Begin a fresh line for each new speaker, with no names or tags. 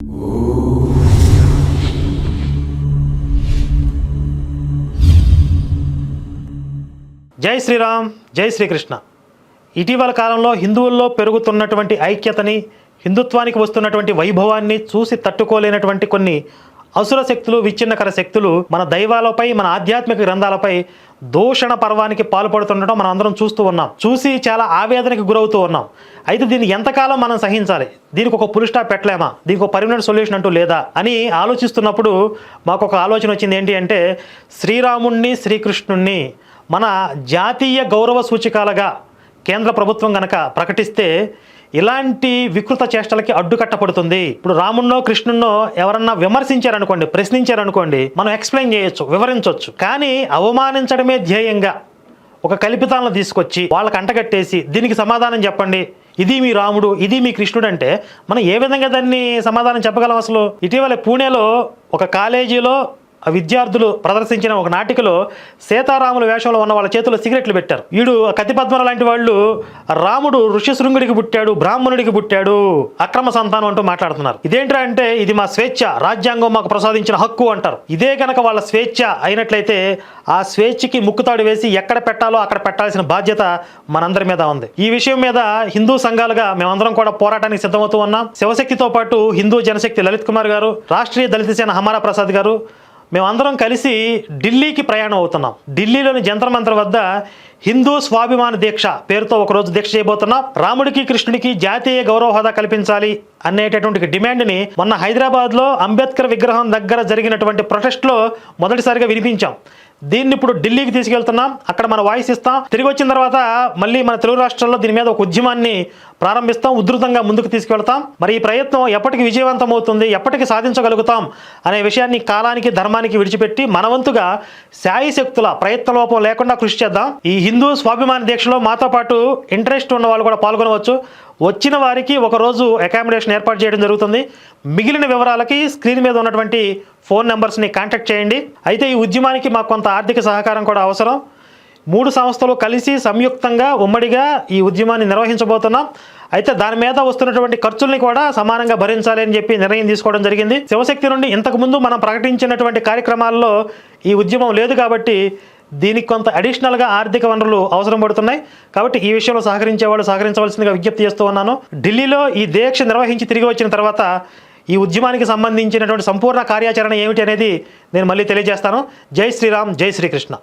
జై శ్రీరామ్ జై శ్రీకృష్ణ. ఇటీవల కాలంలో హిందువుల్లో పెరుగుతున్నటువంటి ఐక్యతని హిందుత్వానికి వస్తున్నటువంటి వైభవాన్ని చూసి తట్టుకోలేనటువంటి కొన్ని అసుర శక్తులు విచ్ఛిన్నకర శక్తులు మన దైవాలపై మన ఆధ్యాత్మిక గ్రంథాలపై దూషణ పర్వానికి పాల్పడుతుండటం మనం అందరం చూస్తూ ఉన్నాం. చూసి చాలా ఆవేదనకి గురవుతూ ఉన్నాం. అయితే దీన్ని ఎంతకాలం మనం సహించాలి? దీనికి ఒక పులి పెట్టలేమా? దీనికి ఒక పర్మనెంట్ సొల్యూషన్ అంటూ లేదా? అని ఆలోచిస్తున్నప్పుడు మాకు ఒక ఆలోచన వచ్చింది ఏంటి అంటే శ్రీరాముణ్ణి శ్రీకృష్ణుణ్ణి మన జాతీయ గౌరవ సూచికాలుగా కేంద్ర ప్రభుత్వం కనుక ప్రకటిస్తే ఇలాంటి వికృత చేష్టలకి అడ్డుకట్టపడుతుంది ఇప్పుడు రామున్నో కృష్ణున్నో ఎవరన్నా విమర్శించారనుకోండి ప్రశ్నించారనుకోండి మనం ఎక్స్ప్లెయిన్ చేయొచ్చు వివరించవచ్చు కానీ అవమానించడమే ధ్యేయంగా ఒక కల్పితాలను తీసుకొచ్చి వాళ్ళకి అంటగట్టేసి దీనికి సమాధానం చెప్పండి. ఇది మీ రాముడు ఇది మీ కృష్ణుడు అంటే మనం ఏ విధంగా దాన్ని సమాధానం చెప్పగలం అసలు? ఇటీవల పూణేలో ఒక కాలేజీలో విద్యార్థులు ప్రదర్శించిన ఒక నాటికలో సీతారాముల వేషంలో ఉన్న వాళ్ళ చేతిలో సిగరెట్లు పెట్టారు. వీడు ఆ లాంటి వాళ్ళు రాముడు ఋష్యశృంగుడికి పుట్టాడు బ్రాహ్మణుడికి పుట్టాడు అక్రమ సంతానం అంటూ మాట్లాడుతున్నారు. ఇదేంట్రా అంటే ఇది మా స్వేచ్ఛ రాజ్యాంగం మాకు ప్రసాదించిన హక్కు అంటారు. ఇదే కనుక వాళ్ళ స్వేచ్ఛ అయినట్లయితే ఆ స్వేచ్ఛకి ముక్కుతాడు వేసి ఎక్కడ పెట్టాలో అక్కడ పెట్టాల్సిన బాధ్యత మనందరి మీద ఉంది. ఈ విషయం మీద హిందూ సంఘాలుగా మేమందరం కూడా పోరాటానికి సిద్ధమవుతూ ఉన్నాం. శివశక్తితో పాటు హిందూ జనశక్తి లలిత్ కుమార్ గారు రాష్ట్రీయ దళిత సేన హమారా ప్రసాద్ గారు మేమందరం కలిసి ఢిల్లీకి ప్రయాణం అవుతున్నాం. ఢిల్లీలోని జంతర్ మంత్ర వద్ద హిందూ స్వాభిమాన దీక్ష పేరుతో ఒకరోజు దీక్ష చేయబోతున్నాం. రాముడికి కృష్ణుడికి జాతీయ గౌరవ హోదా కల్పించాలి అనేటటువంటి డిమాండ్ని మొన్న హైదరాబాద్లో అంబేద్కర్ విగ్రహం దగ్గర జరిగినటువంటి ప్రొటెస్ట్లో మొదటిసారిగా వినిపించాం. దీన్ని ఇప్పుడు ఢిల్లీకి తీసుకెళ్తున్నాం. అక్కడ మన వాయిస్ ఇస్తాం. తిరిగి వచ్చిన తర్వాత మళ్ళీ మన తెలుగు రాష్ట్రాల్లో దీని మీద ఒక ఉద్యమాన్ని ప్రారంభిస్తాం. ఉధృతంగా ముందుకు తీసుకెళ్తాం. మరి ఈ ప్రయత్నం ఎప్పటికి విజయవంతం అవుతుంది ఎప్పటికి సాధించగలుగుతాం? అనే విషయాన్ని కాలానికి ధర్మానికి విడిచిపెట్టి మనవంతుగా శాయి శక్తుల ప్రయత్న లోపం లేకుండా కృషి చేద్దాం. ఈ హిందూ స్వాభిమాన దీక్షలో మాతో పాటు ఇంట్రెస్ట్ ఉన్న వాళ్ళు కూడా పాల్గొనవచ్చు. వచ్చిన వారికి ఒకరోజు అకామిడేషన్ ఏర్పాటు చేయడం జరుగుతుంది. మిగిలిన వివరాలకి స్క్రీన్ మీద ఉన్నటువంటి ఫోన్ నెంబర్స్ని కాంటాక్ట్ చేయండి. అయితే ఈ ఉద్యమానికి మాకు కొంత ఆర్థిక సహకారం కూడా అవసరం. మూడు సంస్థలు కలిసి సంయుక్తంగా ఉమ్మడిగా ఈ ఉద్యమాన్ని నిర్వహించబోతున్నాం. అయితే దాని మీద వస్తున్నటువంటి ఖర్చుల్ని కూడా సమానంగా భరించాలి అని చెప్పి నిర్ణయం తీసుకోవడం జరిగింది. శివశక్తి నుండి ఇంతకుముందు మనం ప్రకటించినటువంటి కార్యక్రమాల్లో ఈ ఉద్యమం లేదు కాబట్టి దీనికి కొంత అడిషనల్గా ఆర్థిక వనరులు అవసరం పడుతున్నాయి. కాబట్టి ఈ విషయంలో సహకరించే వాళ్ళు సహకరించవలసిందిగా విజ్ఞప్తి చేస్తూ ఉన్నాను. ఢిల్లీలో ఈ దీక్ష నిర్వహించి తిరిగి వచ్చిన తర్వాత ఈ ఉద్యమానికి సంబంధించినటువంటి సంపూర్ణ కార్యాచరణ ఏమిటి అనేది నేను మళ్ళీ తెలియజేస్తాను. జై శ్రీరామ్ జై శ్రీకృష్ణ.